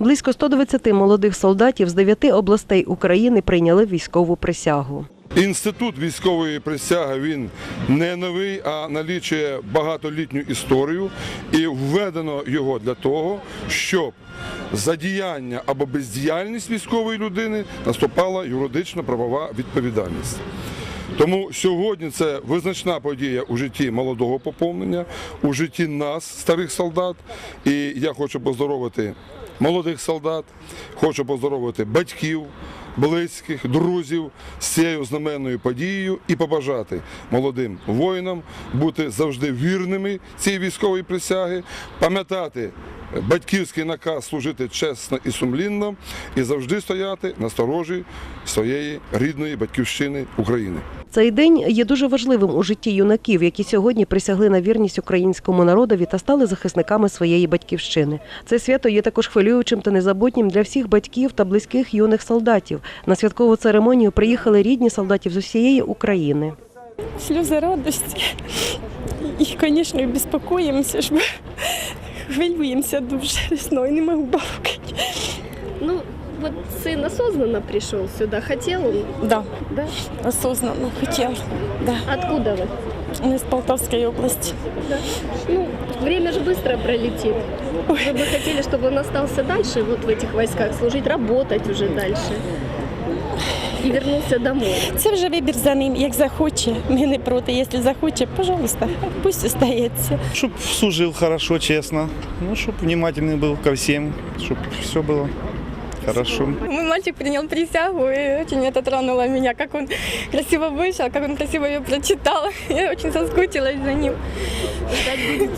Близько 120 молодих солдатів з дев'яти областей України прийняли військову присягу. Інститут військової присяги він не новий, а налічує багатолітню історію і введено його для того, щоб за діяння або бездіяльність військової людини наступала юридично правова відповідальність. Тому сьогодні це визначна подія у житті молодого поповнення, у житті нас, старих солдат. І я хочу поздоровити молодих солдат, хочу поздоровити батьків, близьких, друзів з цією знаменною подією і побажати молодим воїнам бути завжди вірними цій військовій присяги, пам'ятати батьківський наказ служити чесно і сумлінно і завжди стояти на сторожі своєї рідної батьківщини України. Цей день є дуже важливим у житті юнаків, які сьогодні присягли на вірність українському народові та стали захисниками своєї батьківщини. Це свято є також хвилюючим та незабутнім для всіх батьків та близьких юних солдатів. На святкову церемонію приїхали рідні солдатів з усієї України. сльози радості. І, звісно, безпокоїмося, що хвилюємося дуже весною, не можу балакати. Ну, вот сын осознанно пришел сюда. Хотел он? Да, Да. осознанно хотіла. Да. Откуда вы? Ми з Полтавської області. Да. Ну, время же быстро пролетит. Вы бы хотели, чтобы он остался дальше, вот в этих войсках, служить, работать уже дальше. И вернулся домой. Це вже вибір за ним, як захоче. Ми не проти. Якщо захоче, пожалуйста, пусть остається. Чтоб служил хорошо, честно. Ну, чтоб внимательный был ко всем, чтоб все было Хорошо. Мой мальчик принял присягу, и очень это тронуло меня, как он красиво вышел, как он красиво ее прочитал. Я очень соскучилась за ним.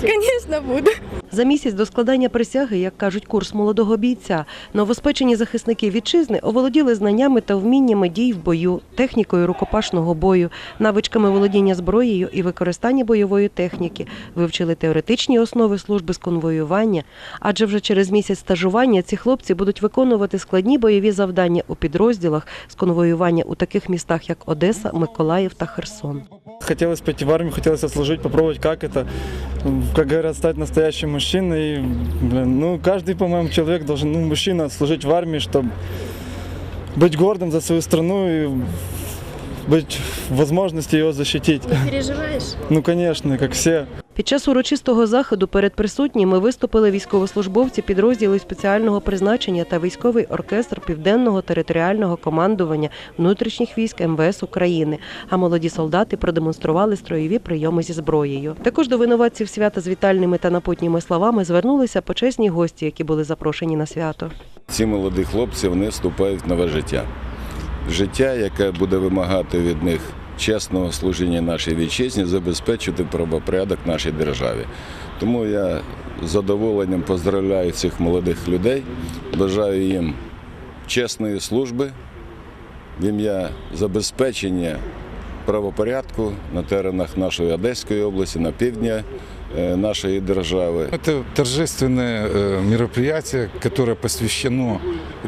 Конечно, буду. За місяць до складання присяги, як кажуть, курс молодого бійця, новоспечені захисники вітчизни оволоділи знаннями та вміннями дій в бою, технікою рукопашного бою, навичками володіння зброєю і використання бойової техніки, вивчили теоретичні основи служби з конвоювання. Адже вже через місяць стажування ці хлопці будуть виконувати складні бойові завдання у підрозділах з конвоювання у таких містах, як Одеса, Миколаїв та Херсон. Хотелось пойти в армию, хотелось отслужить, попробовать, как это, как говорят, стать настоящим мужчиной. И, блин, ну, каждый, по-моему, человек должен, ну, мужчина, служить в армии, чтобы быть гордым за свою страну и быть в возможности ее защитить. Не переживаешь? Ну, конечно, как все. Під час урочистого заходу перед присутніми виступили військовослужбовці підрозділів спеціального призначення та військовий оркестр Південного територіального командування внутрішніх військ МВС України. А молоді солдати продемонстрували строєві прийоми зі зброєю. Також до винуватців свята з вітальними та напутніми словами звернулися почесні гості, які були запрошені на свято. Ці молоді хлопці вони вступають в нове життя. Життя, яке буде вимагати від них чесного служіння нашій вітчизні, забезпечити правопорядок нашій державі. Тому я з задоволенням поздравляю цих молодих людей, бажаю їм чесної служби в ім'я забезпечення правопорядку на теренах нашої Одеської області, на півдні е, нашої держави. Это торжественное э, мероприятие, которое посвящено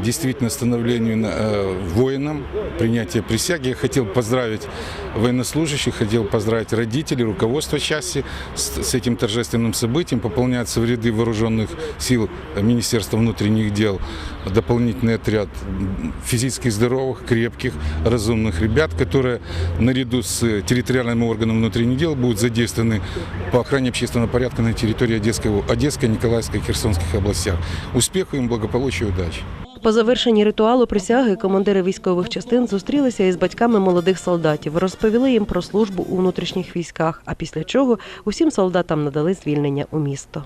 действительно становлению э, воинам, принятию присяги. Я хотел поздравить военнослужащих, хотел поздравить родителей, руководство части с, с этим торжественным событием. Пополняется в ряды вооруженных сил Министерства внутренних дел дополнительный отряд физически здоровых, крепких, разумных ребят, которые наряду с территориальным органом внутренних дел будут задействованы по охране общественного порядка на территории Одесской, Одесской Николаевской, Херсонских областях. Успеху им, благополучия и удачи! По завершенні ритуалу присяги командири військових частин зустрілися із батьками молодих солдатів, розповіли їм про службу у внутрішніх військах. А після чого усім солдатам надали звільнення у місто.